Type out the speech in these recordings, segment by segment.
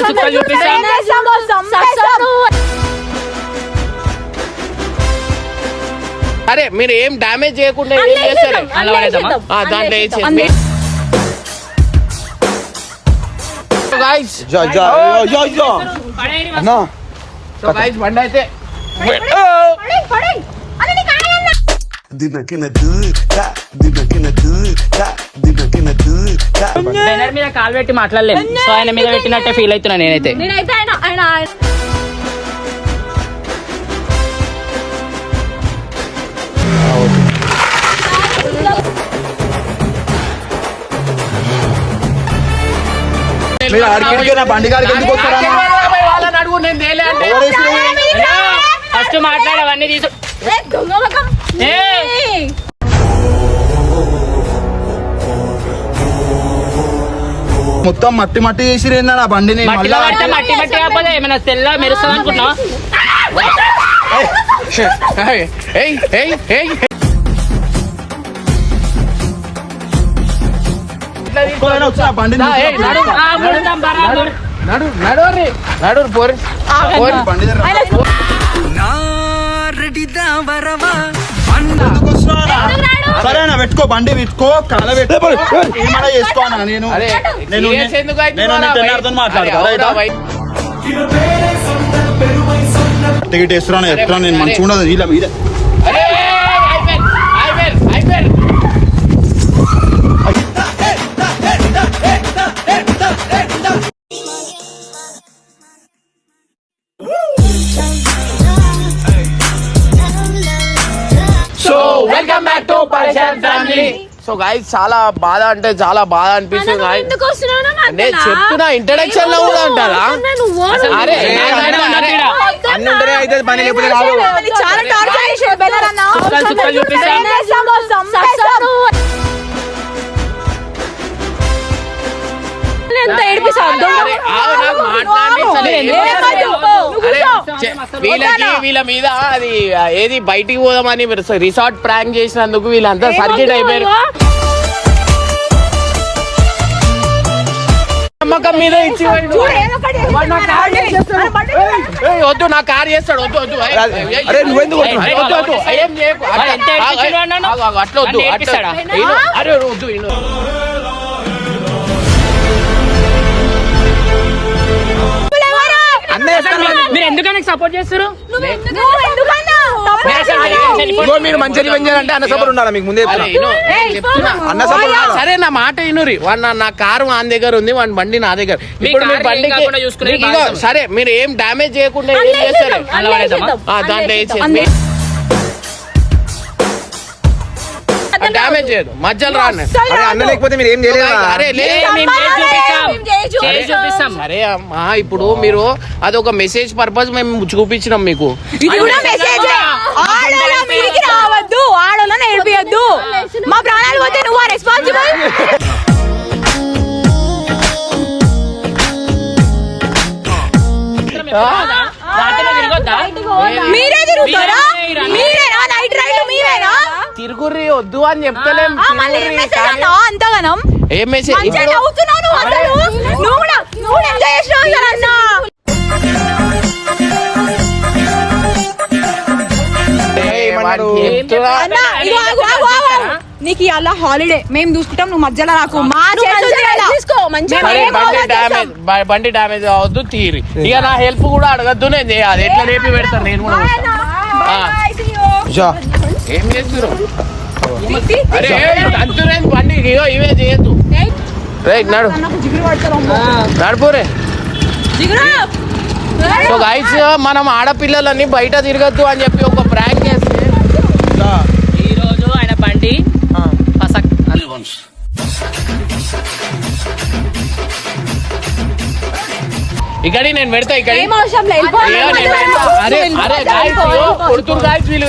సుక్కలు సుక్కలు చూపిస్తా అరే మీరు ఏం డ్యామేజ్ చేయకుండా ఏం చేస్తారు అలా పడేద్దామా? ఆ, దాంట్లో వేసేసి గాయస్ జా జా యో యో అన్నా సో గాయస్ బండి అయితే దినకిన దూట దూట బెనర్ మీద కాలు పెట్టి మాట్లాడలేము సో ఆయన మీద పెట్టినట్టే ఫీల్ అవుతున్నా నేనైతే. నేనైతే ఆయన ఆయన మీరు ఆడికి నా బండి గారికి ఎందుకు వస్తారా వాళ్ళని అడుగు నేను తేలే అంటే. ఫస్ట్ మాట్లాడు అవన్నీ తీసు. మొత్తం మట్టి మట్టి చేసి నా బండిని? మట్టిలో పడితే మట్టి మట్టి కాకపోతే ఏమైనా తెల్ల మెరుస్తుంది ఏయ్ ఏయ్ ఏయ్ నడు. ఆ. నడు. నడు. పోరి పోరి. దగ్గర ఆయన ఎందుకు వస్తున్నావురా? సరే అన్న పెట్టుకో బండి పెట్టుకో కాల పెట్టుకో. ఏమైనా చేసుకో అన్న నేను? నేను నేను? అర్థం మాట్లాడతా? టికెట్ వేస్తున్నా చెప్తున్నా నేను మంచిగా ఉండదు ఇలా మీద. Welcome back to family so guys చాలా బాధ అంటే చాలా బాధ అనిపిస్తుంది నాకు నేను? చెప్తున్నా ఇంట్రడక్షన్లో కూడా అంటారా. అరే. అన్ని ఉంటేనే అయితే పని లేకపోతే చాలా టార్చర్ చేసాడు బెల్లర్ అన్న. వీళ్ళకి వీళ్ళ మీద అది ఏది బయటికి పోదామని రిసార్ట్ ప్రాంక్ చేసినందుకు వీళ్ళంతా సర్కిట్ అయిపోయారు. నమ్మకం మీద ఇచ్చి వద్దు నా కార్ చేస్తాడు. వద్దు వద్దు ఏయ్, ఏయ్, అరే, మీరు ఎందుకని సపోర్ట్ చేస్తారు? మంచి రివెంజ్ అంటే అన్న సపోర్ట్ ఉండాలి మీకు ముందే చెప్తున్నా. అన్న సపోర్ట్ ఉండాలా? సరే నా మాట ఇనురి వాడు నా- నా కారు వాని దగ్గర ఉంది వాడి బండి నా దగ్గర. మీ ఇప్పుడు మీ కారు ఏం బండికి కాకుండా చూసుకునే మీకు బాధ్యత. ఇగో, సరే మీరు ఏం డ్యామేజ్ చేయకుండా ఏం చేస్తారు? ఆ, దాంట్లో వేసేద్దాం, డ్యామేజ్ చేయదు. మధ్యలో రాను. అన్న లేకపోతే మీరు ఏం చేయలేదా అరే సరే అమ్మా ఇప్పుడు మీరు అదొక మెసేజ్ పర్పస్ మేము చూపించినాం మీకు. ఇది కూడా మెసేజ్ ఆడోళ్ళ మీదికి రావద్దు. ఏడిపియద్దు మా ప్రాణాలు పోతే నువ్వు రెస్పాన్సిబుల్ మీరే తిరుగుతారా? మీరే. మీరేనా? నైట్ రైడ్ మీరేనా? తిరుగుర్రి వద్దు అని చెప్తలేం ఏం అంతగానం మెసేజ్. నీకు అలా హాలిడే మేము చూసుకుంటాం నువ్వు మధ్యలో రాకు. బండి డ్యామేజ్ అవ్వద్దు తీరి. ఇక నా హెల్ప్ కూడా అడగద్దు నేను చేయాలి. ఎట్లా రేపి పెడతాను? నేను కూడా. ఏం చేస్తున్నారు అరే బండి ఇగో ఇవే చేయొద్దు. రైట్ నడు. నడుపురే. సో గైస్ మనం ఆడపిల్లలని బయట తిరగద్దు అని చెప్పి ఒక ప్రాంక్ చేస్తే. జా. ఈ రోజు ఆయన బండి ఆ. పసక్. ఇక్కడి నేను పెడతా ఇక్కడ. అరే అరే గాయస్ కొడుతురు గాయస్ వీళ్ళు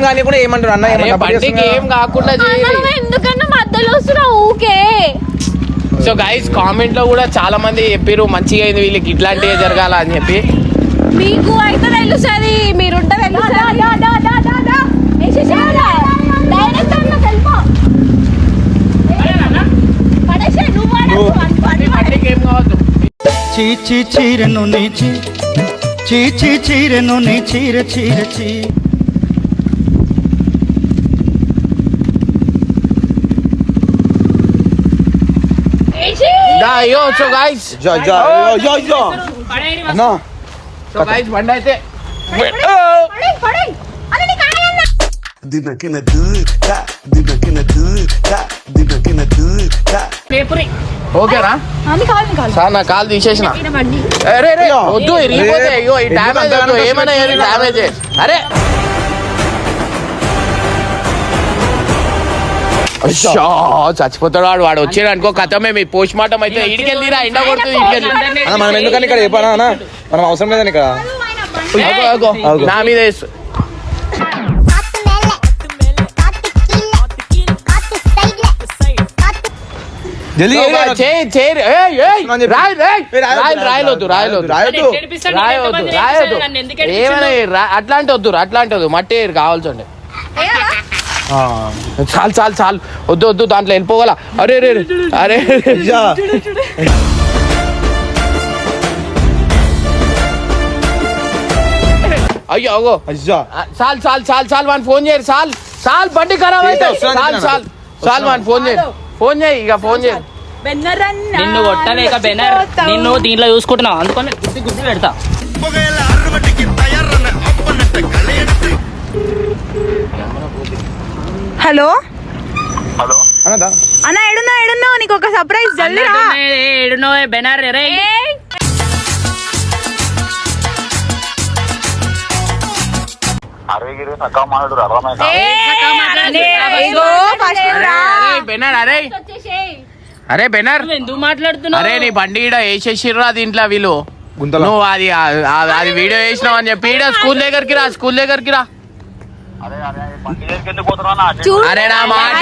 ఏం కానీ కూడా ఏమంటారు? అన్న అరే బండికి ఏం కాకుండా చేయాలి ఎందుకన్నా మధ్యలో వస్తున్నావు? ఊకే. సో గైస్ కామెంట్లో కూడా చాలా మంది చెప్పారు మంచిగా అయింది వీళ్ళకి ఇట్లాంటివే జరగాల అని చెప్పి. మీకు అయితే తెలుస్తుంది మీరుంటే చీచి చీరెను నీచి చీచి చీరెను నీ చీర చీర చీ దా అయ్యో సో గైస్ జా జా జా జా అన్న సో గైస్ బండి అయితే దినకిన దూ తా దినకిన దూ తా దినకిన దూ తా పేపరి ఓకేనా సార్ నా కాల్ తీసేసిన అరే రే వద్దు ఇరిగిపోతే అయ్యో ఈ డ్యామేజ్ వద్దు ఏమైనా ఏది డ్యామేజ్ అయ్యో. చచ్చిపోతాడు వాడు. వాడు వచ్చాడు అనుకో కథమే మీ పోస్ట్ మార్టం అయితే ఇడికెళ్ళిరా ఎండ కొడుతుంది ఇడికెళ్ళి అన్న మనం ఎందుకని ఇక్కడ చెప్పానా అన్న? మనం అవసరం లేదని ఇక్కడ. నా మీద అట్లాంటి వద్దు అట్లాంటి వద్దు. మట్టి కావాల్సి ఉండే. చాలు చాలు చాలు. వద్దు వద్దు దాంట్లో వెళ్ళిపోగల. అరే రే. అరే. అయ్యో అగో. చాలు చాలు చాలు చాలు వాని ఫోన్ చేయరు చాలు. చాలు బండి ఖరాబ్ అయితే. చాలు. చాలు. చాలు వాని ఫోన్ చేయరు. ఫోన్ చేయి ఇక ఫోన్ చేయి నిన్ను కొట్టలేక బెనర్ నిన్ను దీంట్లో చూసుకుంటున్నావు? అందుకని గుద్ది గుద్ది పెడతా. హలో? అన్న ఎడున్నా ఎడున్నావు నీకు ఒక సర్ప్రైజ్ జల్దీ రా ఏడునో బెనర్ రే ఇగో ఫస్ట్ రా! అరే బెనర్ ఎందుకు మాట్లాడుతున్నావు? అరే నీ బండి ఈడ వేసేసిర్రా దీంట్లో వీళ్ళు. గుంతలో. నువ్వు అది ఆ- ఆ- అది వీడియో వేసినావు అని చెప్పి స్కూల్ దగ్గరికి రా స్కూల్ దగ్గరికి రా. అరే నా మాట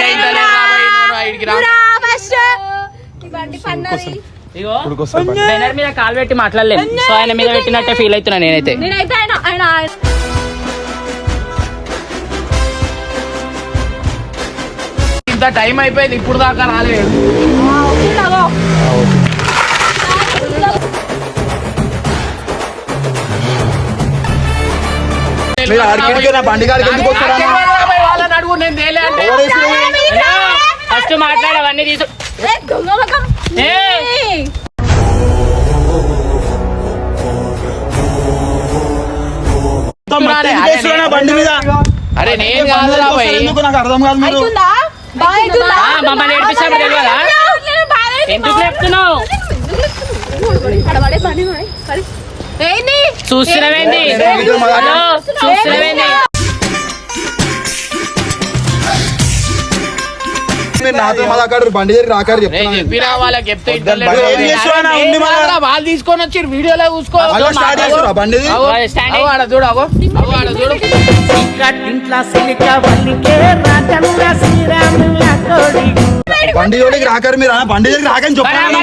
బెనర్ మీద కాలు పెట్టి మాట్లాడలేము సో ఆయన మీద పెట్టినట్టే ఫీల్ అవుతున్నా నేనైతే. నేనైతే ఆయన ఆయన ఇంత టైం అయిపోయింది ఇప్పుడు దాకా రాలేదు. మీరు ఆడికి నా బండి కాడికి ఎందుకు? ఫస్ట్ మాట్లాడవన్నీ తీసు. బండి మీద? అరే నేను ఎందుకు నాకు అర్థం కాదు మీరు. మమ్మల్ని ఏడిపిస్తావు తెలియదా? ఎందుకు చెప్తున్నావు మా హలో. కాదురా, వాళ్ళు తీసుకొని వచ్చి వీడియోలో చూసుకో. బండి జోలికి రాకారు మీరు ఆ బండి దగ్గర రాకని చెప్పాను.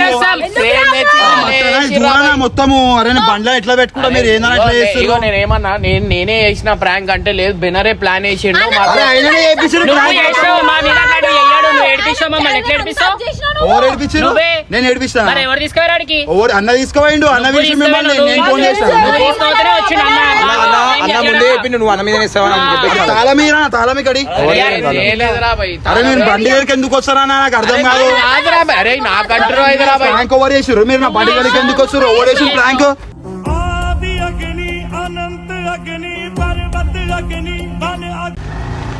మొత్తము అరే బండ్లో ఎట్లా పెట్టుకుంటా మీరు ఏందని ఇగో, చేస్తారు నేను ఏమన్నా నేను నేనే చేసిన ప్రాంక్ అంటే లేదు బెనరే ప్లాన్ మీద ఎట్లా నువ్వే. నేను ఏడిపిస్తాను అన్న తీసుకోవాడు అన్న విషయం మిమ్మల్ని నేను ఫోన్ నువ్వు వచ్చిండు అన్న. ముందే నువ్వు అన్న మీదనే ఇస్తావని అని చెప్పేసి తాళం మీరా తాళం ఇక్కడి అరే, లేదురా భయ్. అరే నేను బండి దగ్గరికి ఎందుకు వస్తారా నాకు అర్థం అరే, కాదు. అరే. ప్రాంక్ ఓవర్ చేసారు మీరు నా బండి దగ్గరికి ఎందుకు వస్తారు ఓవర్ చేసి ప్రాంక్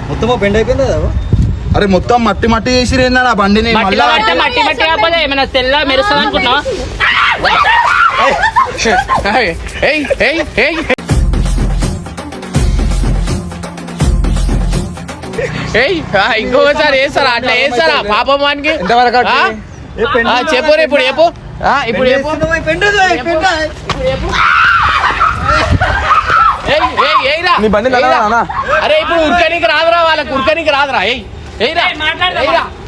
మొత్తం బెండ్ అయిపోయింది కదా అరే మొత్తం మట్టి మట్టి చేసి నా బండిని? మట్టి మట్టి కాకపోతే ఏమైనా తెల్ల మెరుస్తుంది అనుకుంటున్నావా ఏయ్, ఏయ్ ఏయ్. ఇంకొకసారి వేస్తారా? అట్లా వేస్తారా? పాపం వానికి? ఎంతవరకు? ఆ, చెప్పు రే ఇప్పుడు చెప్పు. ఆ, ఇప్పుడు చెప్పు. ఏయ్, ఏయ్, ఏయ్రా. నీ బండి? అరే ఇప్పుడు ఉరకనికి రాదురా వాళ్ళకి ఉరకనికి రాదురా.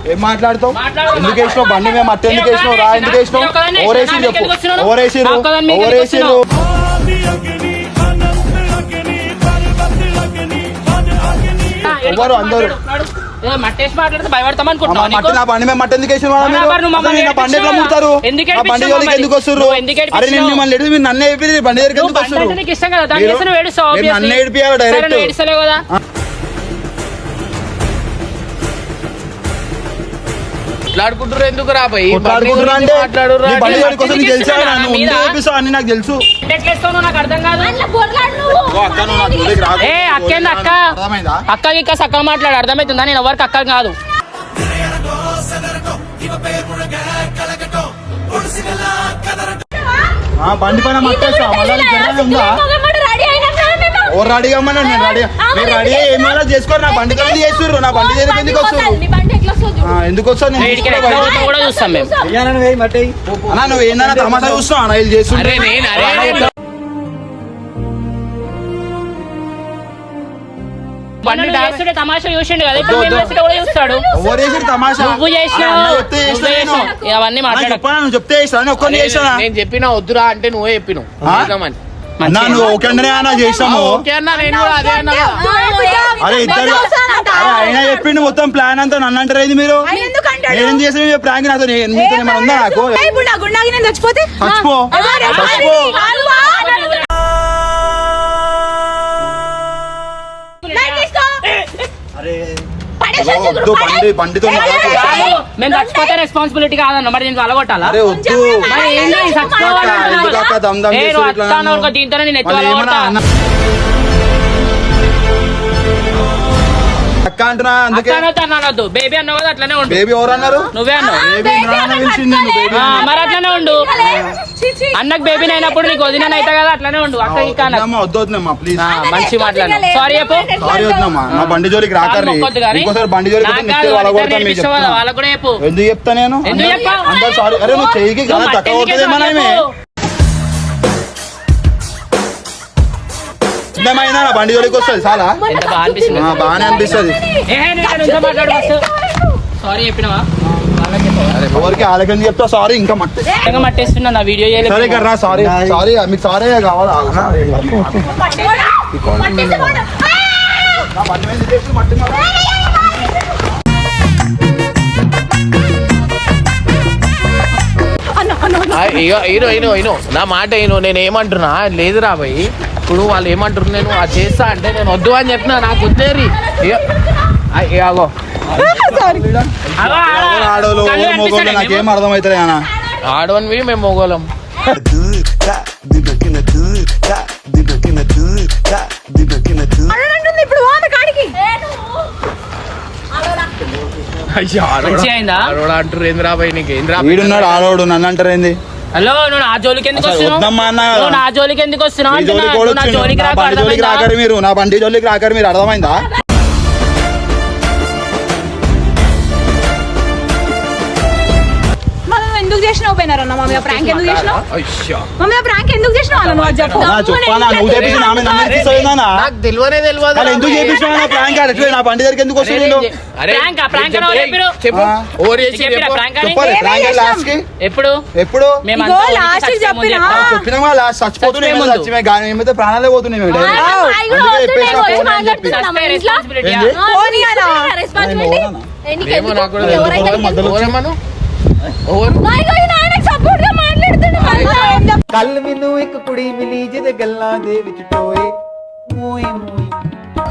ఏం మాట్లాడతావు? మాట్లాడు. ఎందుకు వేసినావు? బండి మేము మట్టి ఎందుకు వేసినావు? రా ఎందుకు వేసినావు? ఓరేసి వేసినా, చెప్పు? ఓరేసిరు ఓరేసిరు ఎవరు అందరూ? ఏదో మట్టేసి మాట్లాడితే భయపడతాం అమ్మ, అనుకుంటున్నావా మట్టి నా నీకు? బండి మేము మట్టి ఎందుకు వేసిన నా బండి ఎట్లా ఏడిపించావా? ముడతారు? ఎందుకు నా బండి ఏడిపించావు జోలికి ఎందుకు మమ్మల్ని? వస్తుర్రు? నువ్వు ఎందుకు అరే నేను ఏడిపించావు? మిమ్మల్ని ఎడిపి మీరు నన్ను ఏడిపి బండి దగ్గరికి ఎందుకు మీరు నన్ను ఏడిపియాలి డైరెక్ట్ నువ్వు ఏడిస్తలేవు కదా? మాట్లాడుకుంటారు ఎందుకు రా భయ్ కొట్లాడుకుంటున్నా అంటే మాట్లాడురా నీ బండి అంటే జోలికి వస్తే నీకు తెలుసా? ఇస్తున్నా నన్ను మీద? ముందు? ఏడిపిస్తావు అని నాకు తెలుసు. ఎట్లా వేస్తావు నువ్వు? నాకు అర్థం కాదు. ఓ అక్క నువ్వు నా జోలికి రాకు. ఏ అక్కేంది అక్క? అర్థమైందా? అక్కకి ఇంకా సక్కగా మాట్లాడు అర్థమవుతుందా నేను ఎవరికి అక్క కాదు. ఆ, బండి పైన మట్టేస్తా మళ్ళీ ఉందా? ఓ రెడీ అమ్మన్నా నేను రెడీ మీరు రెడీ ఏమైనా చేసుకోరు? నా బండి కానీ చేస్తుర్రు నా బండి ఎందుకు వస్తుర్రు? ఆ, ఎందుకు వస్తావు నేను కూడా చూస్తాం మేము. అన్నా నువ్వు ఏందన్నా తమాషా చూస్తున్నావు? అన్న వీళ్ళు చేస్తుంటే? అరే నేను అరే నేను- బండి చేస్తుంటే తమాషా చూసిండు కదా? ఇప్పుడు వద్దు, మేము వద్దు. చేస్తుంటే కూడా చూస్తాడు. ఎవరు తమాషా? నువ్వు చేసినావు. అవన్నీ చెప్తే నేను చెప్పిన వద్దురా అంటే నువ్వే చెప్పినావు. అన్నా నువ్వు ఓకే అంటే అన్న చేస్తాము ఓకే అన్నా నేను కూడా అదే అన్నా కదా. అరే ఇద్దరు అరే అయినా చెప్పిండు మొత్తం ప్లాన్ అంతా నన్ను అంటారు ఏంది మీరు ఆయన ఎందుకు అంటాడు? నేనేం చేసిన ప్రాంక్ నాతో నే- మీతో ఏమైనా ఉందా నాకు చచ్చిపోతే చచ్చిపో అరే, చచ్చిపో వద్దు బండి బండితో మేము చచ్చిపోతే రెస్పాన్సిబిలిటీ కాదన్న మరి నేను అలగొట్టాలా? అరే వద్దు. మరి ఏంది ఈ చచ్చిపోవాలి అక్క, ఎందుకు అక్క దమ్ అక్క అంటున్నా అందుకే. అనొద్దు బేబీ అన్నావు కదా అట్లనే ఉండు. బేబీ ఎవరు అన్నారు? నువ్వే అన్నావు. బేబీ బేబీ ఆ, మరి అట్లనే ఉండు. అన్నకు బేబీని అయినప్పుడు నీకు వదిన అయితే కదా అట్లనే ఉండు. అక్క. వద్దమ్మా, వద్దు వద్దమ్మా ప్లీజ్ ఆ, మంచి మాట్లాడు. సారీ చెప్పు. సారీ నా బండి జోలికి మొక్కొద్దు కానీ. ఇంకోసారి బండి జోలికి నాకు వస్తే కాదు, నిత్యం వాళ్ళ వాళ్ళిద్దరిని కొడతాను మీకు నేర్పిస్తావు కదా, చెప్తున్నా. వాళ్ళకు కూడా చెప్పు. ఎందుకు చెప్తా నేను? ఎందుకు అందరు- చెప్పావు? అందరు సారీ అరే నువ్వు చెయ్యికి నువ్వు కదా మట్టి తక్కువ ఎందుకే మనమే? సిద్ధమైనా నా బండి జోలికి వస్తుంది చాలా. బాగానే అనిపిస్తుంది. సారీ చెప్పినావా. ఎవరికి ఆలకం చెప్తా సారీ ఇంకా మట్టి. మట్టేస్తున్నా నా వీడియో చేయలేదు. సరే సారీ సారీ మీకు సారీ కావాలా? నా బండి మీద చేసి మట్టి మారా. ఆ, ఇగో ఇను ఇను ఇను. నా మాట ఇను నేను ఏమంటున్నా? లేదురా భయ్ ఇప్పుడు వాళ్ళు ఏమంటున్నారు నేను అది చేస్తా అంటే నేను వద్దు అని చెప్పిన నాకు వద్దేరి ఇగో, ఆ, ఇగో అగో, ఆడ. ఎవరు ఆడోళ్ళు మొగోళ్ళు నాకేం? అర్థమవుతుంది అన్న మేము మొగోళం అయ్యా? ఆడోడు అంటారు ఏంద్రా భయ్ నీకు ఏంద్రా వీడున్నాడు ఆడవాడు నన్ను అంటారు ఏంది హలో నువ్వు నా జోలికి ఎందుకు వస్తున్నావు? నా జోలికి ఎందుకు వస్తున్నావు నా. జోలికి? రాకరు మీరు. నా బండి జోలికి రాకరు మీరు. అర్థమైందా? ఎందుకు చేసినావు పోయినారన్న? మమ్మీ ప్రాంక్ ఎందుకు చేసినావు? మమ్మీ ప్రాంక్ ఎందుకు చేసినావు అన్న? నువ్వు చెప్పు? నాకు తెలియనే తెలియదు ఎందుకు చేపించినా ప్రాంక్ నా బండి దగ్గరికి ఎందుకు వస్తుంది? ప్రాంక్ ఆ? ప్రాంక్ అని ఎవరు చెప్పిరు? చెప్పు. ఓవర్ చేసి. ప్రాంక్ లాస్ట్కి? ఎప్పుడు? ఎప్పుడు? సత్యం ఉంది చెప్పినా. లాస్ట్. చచ్చిపోయి కానీ ఏమైతే ప్రాణాలే పోతున్నాయి మేము. direct. అవి కూడా అందుకే వద్దు, చెప్పేసిన నేను వచ్చి ఫోన్ అని చెప్పి. సస్తే responsibility ఆ? ఏంది? పోనీ అలా. నేను పోనా? ఏమో నాకు కూడా ఎవరైతే తెలియదు. మధ్యలో వచ్చి- ఓవరేమను? ఓవర్ సపోర్ట్ గా మాట్లాడుతుండు మళ్ళా ఏం చెప్ప- ਕੱਲ ਮੈਨੂੰ ਇੱਕ ਕੁੜੀ ਮਿਲੀ ਜਿਹਦੇ ਗੱਲਾਂ ਦੇ ਵਿੱਚ ਟੋਏ ਮੂਈ ਮੂਈ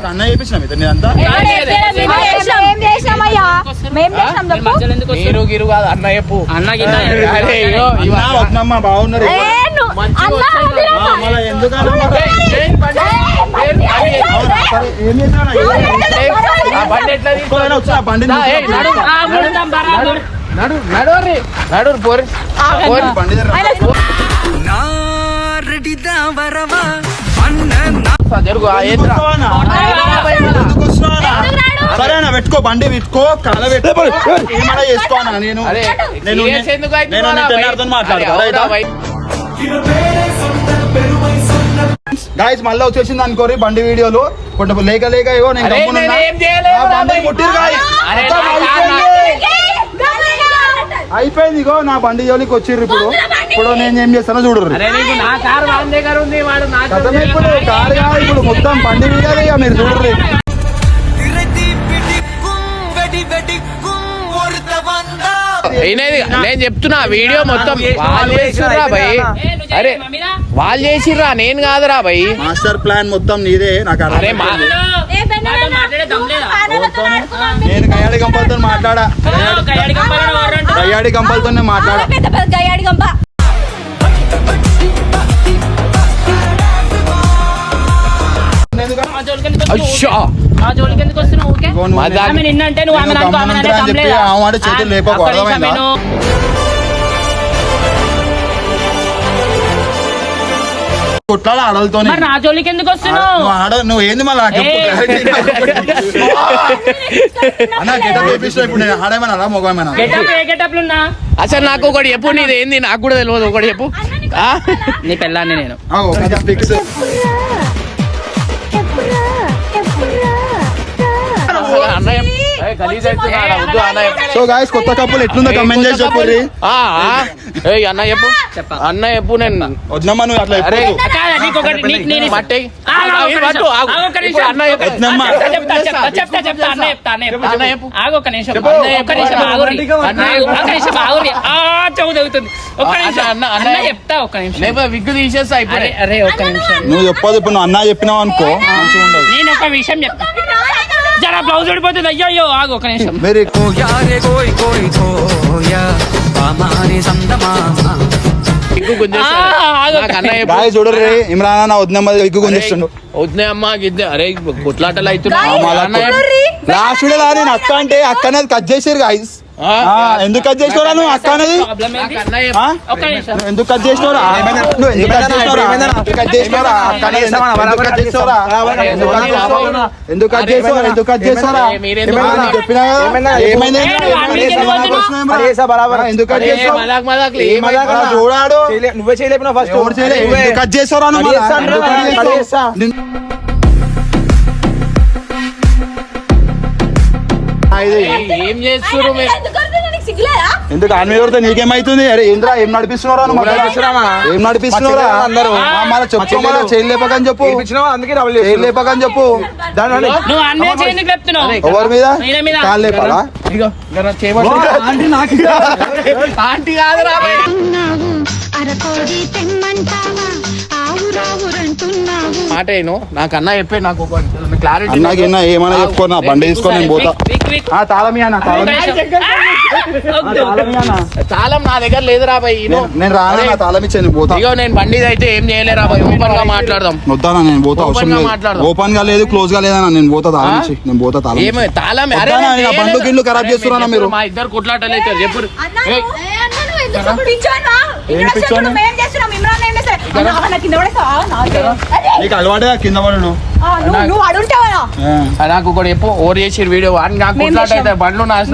అన్న చేపించిన మీతో నేనంతా ఏం చేసినాం? ఏం చేసినాం? ఏం చేసినామయ్యా మేం చేసినాం మీరు చెప్పు మధ్యలో ఎందుకు నీరు వస్తారు? గిరు కాదు అన్న చెప్పు అన్న గిన్న అరే ఇగో అన్నా, ఇవన్నీ వద్దమ్మా బాగున్నారు ఏ, నువ్వు మంచిగా వచ్చేది. ఆ, మళ్ళా ఎందుకన్నా మరి? ఏయ్, ఏయ్, బండి, ఏయ్, బండి. అవునా? సరే, ఏం చేసినా ఏయ్, ఆ బండి ఎట్లా తీసుకోవాలి? నడు. నడు, పోరి. పోరి. జరుగు? సరే అన్న పెట్టుకో బండి పెట్టుకో కాల పెట్టుకో ఏమైనా నేను టెన్నర్తో? మాట్లాడతా? గాయస్ మళ్ళీ వచ్చేసింది అనుకోరి బండి వీడియోలు కొంచెం లేక లేక ఏవో నేను గమ్మునున్నా. బండి guys. అరే, మొత్తం నా కారు అయిపోయింది. ఇగో నా బండి జోలికి వచ్చిర్రు ఇప్పుడు. ఇప్పుడు నేను ఏం చేస్తానో చూడరు అరే నీకు నా కారు వాని దగ్గర ఉంది వాడు నా కథమే ఇప్పుడు కారు కాదు ఇప్పుడు మొత్తం బండి వీడియోలు ఇక మీరు చూడరు అయినది నేను చెప్తున్నా వీడియో మొత్తం వాళ్ళు చేసిర్రా భయ్? అరే? వాళ్ళు చేసిర్రా నేను కాదురా భయ్. మాస్టర్ ప్లాన్ మొత్తం నీదే నాకు అరే? నేను కయ్యాడి గంపలతో మాట్లాడా? ఆ, కయ్యాడి కంపాలను వారంట. కయ్యాడి గంపలతో మాట్లాడా పెద్ద పెద్ద గయ్యాడి గంప? అయ్యా. ఆమె నిన్నంటే నువ్వు ఆమె అనుకో, ఆమె అంటే అని దమ్ చెప్పి లేదా? ఆ మాట చేతులు ఆ, కొట్లాడ ఆడలతో మరి నా జోలికి ఎందుకు వస్తున్నావు? నువ్వు ఆడ నువ్వు ఏంది మళ్ళీ? నాకు చెప్పు, ఏయ్. clarity. అన్న గెటప్ వేపించిన ఇప్పుడు నేను. ఆడేమన్నా మొగమేనా? గెటప్ ఏ గెటప్లు ఉన్నా? అసలు నాకు ఒకటి చెప్పు నీది ఏంది? నాకు కూడా తెలియదు ఒకటి చెప్పు. ఆ? నీ పెళ్ళాన్ని నేను. ఫిక్స్ సో గాయస్ కొత్త కప్పులు ఎట్లుందో కమెంట్ చేసి. ఏయ్ అన్న చెప్పు. అన్న చెప్పు నేను. వద్దమ్మా నువ్వు అట్లా చెప్పు. చెప్పు. చెప్పు. చెప్పు. నువ్వు చెప్పదు ఇప్పుడు నువ్వు అన్నా చెప్పినావు అనుకో. నేను ఒక విషయం చెప్తా. జరా బ్లౌజ్ ఊడిపోతుంది. అయ్యో అయ్యో ఆగు ఒక నిమిషం. వెరీ. గాయ చూడరు ఇమ్రాన్ అన్న వద్దమ్మ ఎక్కువ గుంజిస్తుండు. వద్దే అమ్మా గిద్దే. అరే కొట్లాటలు అవుతున్నాయి. లాస్ట్ నేను అక్క అంటే అక్క అనేది కట్ చేసారు గాయస్? ఎందుకు కట్ చేసినవరా నువ్వు అక్క అనేది ఎందుకు కట్ చేసినవరా నువ్వు ఎందుకు కట్ చేసినవరా ఎందుకు కట్ చేసినవరా అక్క ఎందుకు- కట్ చేసినవరా ఎందుకు కట్ చేసినవరా ఎందుకు చేసినవరా? చెప్పినా? ఏమైందా? ఎందుకు కట్ చూడాడు నువ్వే ఫస్ట్ కట్ చేస్తావురా నువ్వు ఏం చేస్తున్నారు మీరు సిగ్గులేదా ఎందుకు ఆమె ఎవరితో నీకేమైతుంది అరే ఏంద్రా ఏం నడిపిస్తున్నారా? ఏం నడిపిస్తున్నారా అందరూ. మన చెప్పు మన లేపకని చెప్పు? అందుకే చేస్తున్నావు. లేపకని చెప్పు దాని వల్ల నువ్వు అన్నీ చేయనికి చెప్తున్నావు ఎవరి మీద మీద. కాలు లేపాలా. ఆంటీ కాదురా మాట ఏను? నాకు అన్న చెప్పే నాకు క్లారిటీ అన్నాకి ఎన్న ఏమైనా చెప్పుకో నా బండి తీసుకొని నేను పోతా. తాళమి అన్న చాలా నా దగ్గర లేదురా భయ్ ఇను. నేను- రానా తాళం ఇచ్చే నేను పోతా. ఇగో నేను బండి అయితే ఏం చేయలేరా భయ్ ఓపెన్గా మాట్లాడదాం. వద్దానా నేను పోతా అవసరం గా లేదు. మాట్లాడదాం. ఓపెన్గా లేదు క్లోజ్గా లేదన్నా నేను పోతా తాళం? ఇచ్చి. నేను పోతా తాళం ఏమి. తాళం అరే నా బండ్లు. గిడ్లు ఖరాబ్ చేస్తున్నారా మీరు? మా ఇద్దరు కొట్లాటలు అవుతారు చెప్పు పిచ్చోనా? ఏం పిచ్చోని? నాకే. అలవాటుగా కింద ఒకటి చెప్పు ఓవర్ చేసి వీడియో. వాడిని నాకు కొట్లాట. అయితే బండ్లు నాశనం.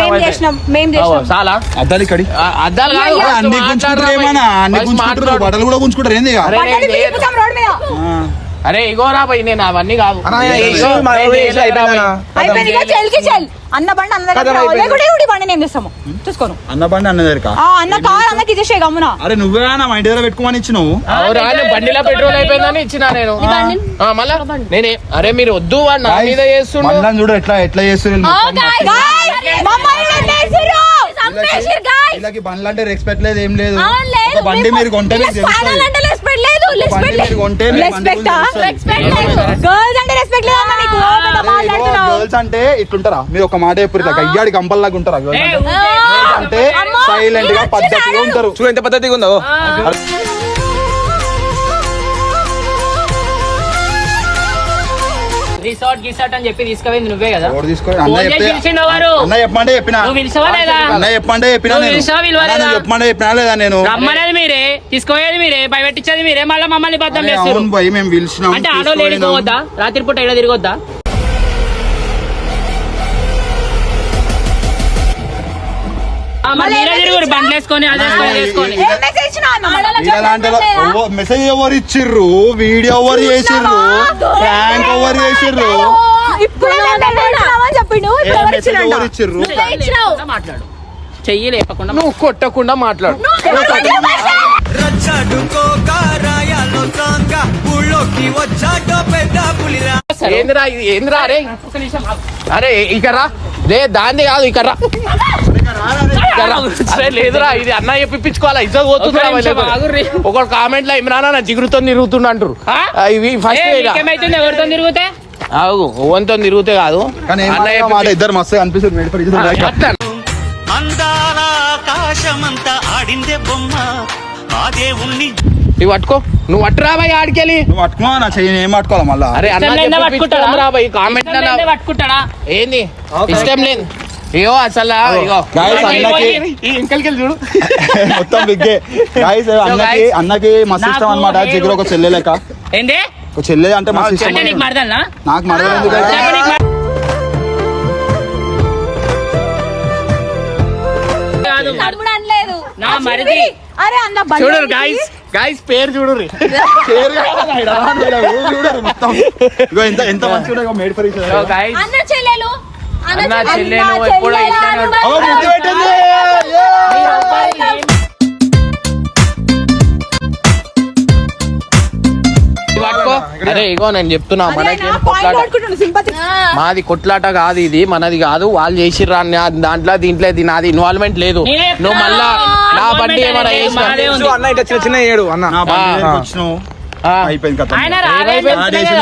చాలా అద్దాలు ఇక్కడి? అద్దాలు కాదు అన్ని. అన్ని. బట్టలు కూడా ఏంది? అరే. అరే ఇగోరా భయ్ నేను అవన్నీ కాదు. అన్నా, ఇగో, బండి ఉడి బండి నేను చేస్తాము? చూసుకోను. అన్న బండి అన్న దగ్గర ఆ అన్న కార్ అన్నకి ఇచ్చేసే గమ్మున. అరే నువ్వే నా మా ఇంటి దగ్గర పెట్టుకోమని ఇచ్చినావు. బండిలో పెట్రోల్ అయిపోయిందని ఇచ్చిన నేను. ఆ, మళ్ళా? నేనే. అరే మీరు వద్దు వాడు నా మీద చేస్తుండు. చూడు ఎట్లా ఎట్లా చేస్తారు వీళ్ళకి బండ్లు అంటే రెస్పెక్ట్ లేదు ఏం లేదు. బండి మీరు కొంటే మీకు తెలుస్తుంది. బండి మీరు కొంటే. గర్ల్స్ అంటే రెస్పెక్ట్ లేదమ్మా నీకు. ఓ పెద్ద మాట్లాడుతున్నావు. గర్ల్స్ అంటే ఇట్లుంటారా? మీరు ఒక మాట చెప్పారు ఇట్లా గయ్యాడి గంపల్లాగా ఉంటారా అంటే? సైలెంట్గా పద్ధతిగా ఉంటారు. చూడు ఎంత పద్ధతిగా ఉందో. రిసార్ట్ గిసార్ట్ అని చెప్పి తీసుకుపోయింది నువ్వే కదా. ఎవరు తీసుకో ఫోన్ అన్న చేసి చెప్తే పిలిచిండు ఎవరు? అన్న చెప్పమంటే చెప్పినా? నువ్వు పిలిచావా లేదా? అన్న చెప్పమంటే చెప్పినా నువ్వు నేను? పిలిచావా, అన్న, పిలవలేదా? నువ్వు చెప్పమంటే చెప్పినా లేదా నేను? రమ్మనేది మీరే తీసుకుపోయేది మీరే భయపెట్టించేది మీరే మళ్ళీ మమ్మల్ని బద్దం అరే, చేస్తారు అవును భయ్ మేము పిలిచినాం అంటే ఆడో లేడీ తీసుకుపోయినాం. పోవద్దా? రాత్రి పూట ఇలా తిరగొద్దా? మెసేజ్ ఎవరు ఇచ్చిర్రు? వీడియో ఎవరు చేసిర్రు? ప్రాంక్ ఎవరు చేసిర్రు? మాట్లాడు. చెయ్యి లేపకుండా నువ్వు కొట్టకుండా మాట్లాడు. ఏందిరా ఇది? ఏందిరా? అరే. అరే ఇక్కడ రా. దాన్ని కాదు ఇక్కడ రా. లేదురా ఇది అన్న చెప్పిపించుకోవాలా ఇజ్జత్ పోతుందిరా ఒక్క నిమిషం వాళ్ళకి. ఆగుర్రి. ఒక కామెంట్లో ఇమ్రాన్ నా జిగురుతో తిరుగుతుండ అంటారు ఇవి ఫస్ట్ ఎవరితో తిరిగితే? ఆగు ఓవన్తో తిరుగుతే కాదు. అన్న ఇద్దరు మస్తు అనిపిస్తుంది అందాల ఆకాశమంతా ఆడిందే బొమ్మ. ఆ దేవుణ్ణి ఇవి పట్టుకో. నువ్వు పట్టురా బాయ్ ఆడికెళ్ళి. నువ్వు పట్టుకున్నావు నా చెయ్యి ఏం పట్టుకోవాలి మళ్ళా? అరే అన్న పట్టుకుంటాడా? రా బాయ్. కామెంట్ పట్టుకుంటాడా? ఏంది? ఇష్టం లేదు ఇగో అసలు ఇగో. Guys, అన్నకి ఈ ఇంకలికెళ్ళి చూడు. మొత్తం బిగ్గే. గాయస్ అన్నకి అన్నకి మస్తు ఇష్టం అనమాట జిగురు ఒక చెల్లె లెక్క. ఏంది? ఒక చెల్లె అంటే మస్తు ఇష్టం నీకు మరదల్నా నాకు మరదలు ఎందుకు? అయితే? చెప్పు నీకు మర- కాదు. తమ్ముడు అనలేదు. నా మరిది. అరే అన్న బండి చూడరు గాయస్ గాయస్ పేరు చూడుర్రి పేరు చూడరు మొత్తం. ఇగో ఎంత ఎంత మంచిగా మేడ్ ఫర్ సో గాయస్ అన్న చెల్లెలు అన్న ఎప్పుడో అరే ఇగో నేను చెప్తున్నా మనకి కొట్లాట? మాది కొట్లాట కాదు ఇది మనది కాదు వాళ్ళు చేసిర్రా దాంట్లో దీంట్లో ఇది నాది ఇన్వాల్వ్మెంట్ లేదు నువ్వు మళ్ళా నా బండి ఏమైనా. అన్న ఇట్లా చిన్న చిన్న ఏడు అన్న. అయిపోయింది కదా.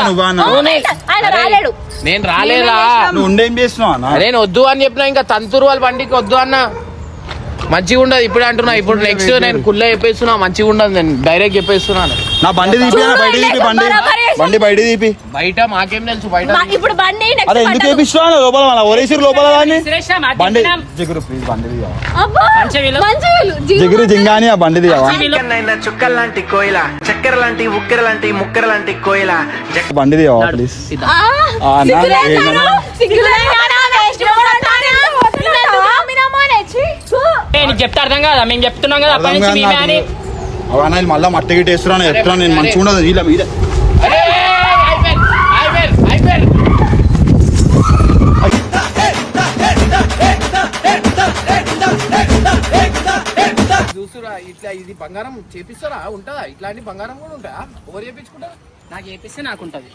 నువ్వా? ఆయన రాలేడు. నేను రాలేదా? నువ్వు ఉండేం చేస్తున్నావు అన్న? నేను వద్దు అని చెప్పినా ఇంకా తంతూరు వాళ్ళ బండికి వద్దు అన్న. మంచిగా ఉండదు. ఇప్పుడు అంటున్నా ఇప్పుడు నెక్స్ట్ నేను కుళ్ళ చెప్పేస్తున్నా మంచిగా ఉండదు. నేను డైరెక్ట్ చెప్పేస్తున్నాను నా బండి తీపి బయట తీపి బండి. బండి బయట తీపి. బయట మాకేం తెలుసు బయట ఇప్పుడు బండి అరే ఎందుకు పడ్డదు. చేపిస్తున్నావు లోపల మన ఒరేసిరు లోపల దాన్ని? బండి. జిగురు ప్లీజ్ బండి జిగురు జింగాని ఆ బండి చుక్కల లాంటి కోయిల చక్కెర లాంటి ఉక్కెర లాంటి ముక్కెర లాంటి కోయిల. బండి తీయవా ప్లీజ్ ఆ, ఆ, నా- సిగ్గులేదానా? ఏమన్నా? సిగ్గులేదానా? వేస్ట్ మొహోడానా? నిన్నెందుకు నమ్మినామో అనే, ఛీ, ఛూ. ఏ, నీకు చెప్తే అర్థం కదా? మేము చెప్తున్నాం కదా అప్పటి నుంచి మేమే అని నాకు. అవి అన్నది మళ్ళా మట్టి గిట్టి వేస్తున్నాను చెప్తున్నాను నేను మంచిగా ఉండదు వీళ్ళ మీద. చూసురా ఇట్లా ఇది బంగారం చేపిస్తారా? ఉంటుందా? ఇట్లాంటి బంగారం కూడా ఉంటా ఎవరు చేపించుకుంటారు? నాకు చేపిస్తే నాకు ఉంటది